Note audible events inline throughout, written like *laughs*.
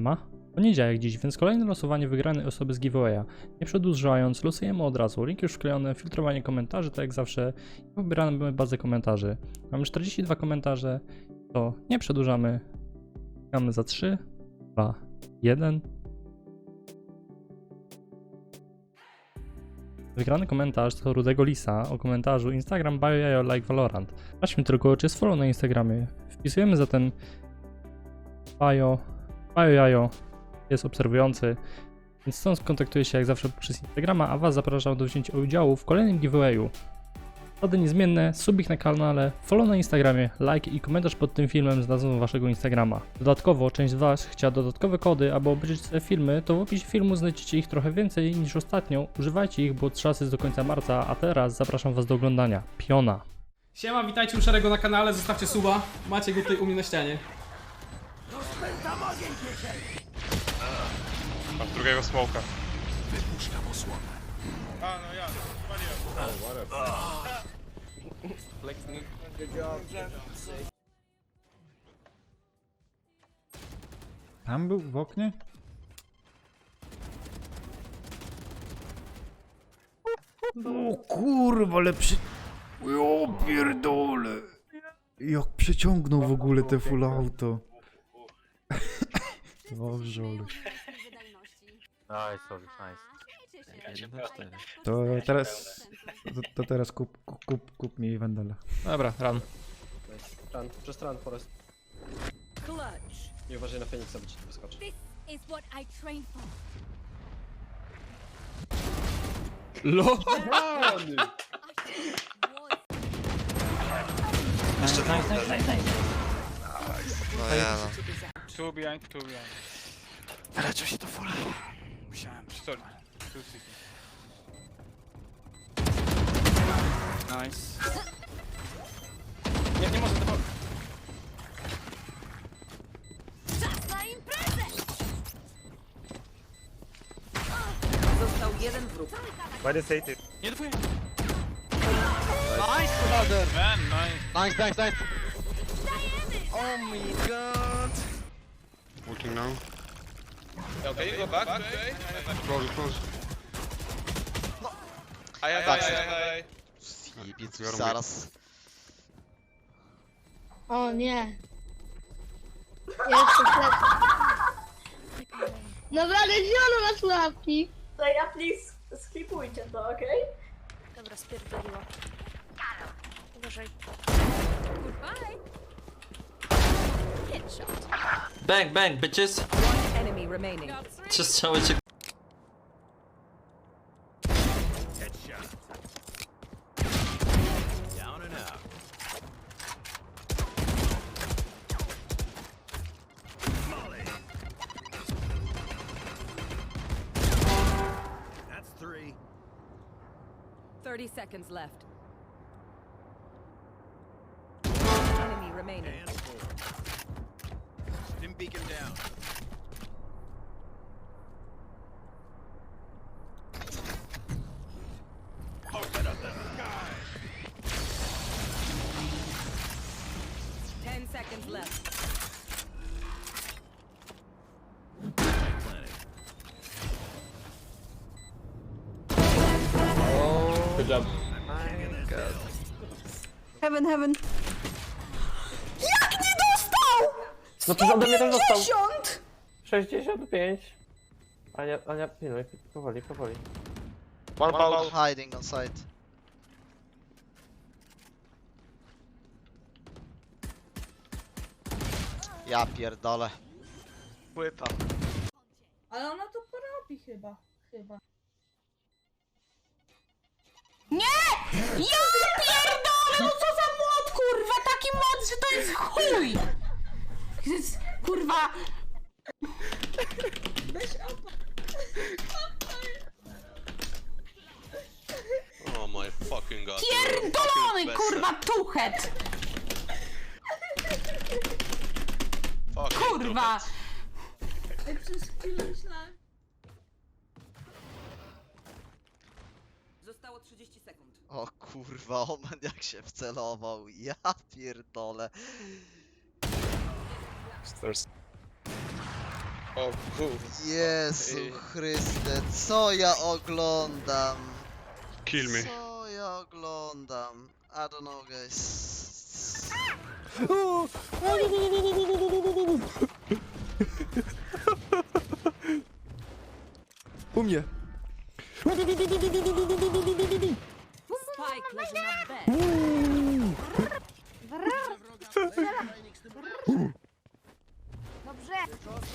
Emma. Poniedziałek dziś, więc kolejne losowanie wygranej osoby z giveawaya. Nie przedłużając, losujemy od razu. Link już wklejony, filtrowanie komentarzy, tak jak zawsze. Wybieramy bazę komentarzy. Mamy 42 komentarze, to nie przedłużamy. Czekamy za 3, 2, 1. Wygrany komentarz to Rudego Lisa o komentarzu Instagram bio like Valorant. Sprawdźmy tylko, czy jest follow na Instagramie. Wpisujemy zatem bio, bio jajo jest obserwujący, więc stąd skontaktuje się jak zawsze przez Instagrama, a Was zapraszam do wzięcia udziału w kolejnym giveawayu. Zasady niezmienne, subik na kanale, follow na Instagramie, like i komentarz pod tym filmem z nazwą Waszego Instagrama. Dodatkowo, część z Was chciała dodatkowe kody, aby obejrzeć te filmy, to w opisie filmu znajdziecie ich trochę więcej niż ostatnio. Używajcie ich, bo czas jest do końca marca, a teraz zapraszam Was do oglądania. Piona. Siema, witajcie u Szarego na kanale, zostawcie suba. Macie go tutaj u mnie na ścianie. Masz drugiego smoka. Tam był w oknie? O kurwa, ale przy... O pierdole! Jak przeciągnął w ogóle te full auto. Dobrze, ale... Nice, Olix, nice. To teraz... To, to teraz kup, kup, kup, kup mi Wendela. Dobra, run. Run, just run, Forest. Clutch. I uważaj na Feniksa, bo ci tu wyskoczy. This is what I trained for. LO! Run! Was No ja no. Two behind, two behind. Raczej się to full Musiałem. Sorry. Two city. Nice. Nie, nie może to czas na imprezę! Został jeden wróg. Why the city? Nie dwuję. Man, nice. Nice, nice, nice. Walking now. Okay, go back. Close, close. Aj, aj, aj, aj, aj. Zjebiec zaraz. O nie. Jeszcze ślep. Dobra, ledziono na sławki. To ja please skipujcie to, okej? Dobra, spierdoliła. Uważaj. Goodbye. Bang, bang, bitches. One enemy remaining. Just so it's a. Headshot. 30 seconds left. Enemy remaining. And four. Stim beacon down. Open up the sky! Ten seconds left. Good job. Heaven, heaven. No to ode mnie też dostał. 65. Ania, Ania, pilnuj, powoli, powoli. One ball. Hiding on site. Ja pierdolę. Płyta. Ale ona to porobi chyba. Chyba. Ja pierdolę, no co za młot, kurwa, taki młot, że to jest chuj. *laughs* Kurwa, Oh my fucking god. pierdolony, kurwa, tuchet. Kurwa. Zostało 30 sekund. O kurwa, omen jak się wcelował. Ja pierdolę. O kur... Jezu Ej. Chryste, co ja oglądam? Kill me. Co ja oglądam? I don't know guys. *laughs* U mnie. Spike leży na B. *laughs*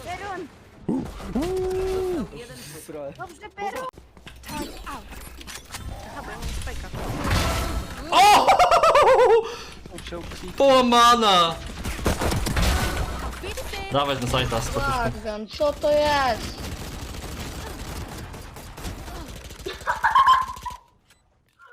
Perun. Dobrze, Perun. Połamana! Dawać na sajta, spokój. Tak, wiem, co to jest?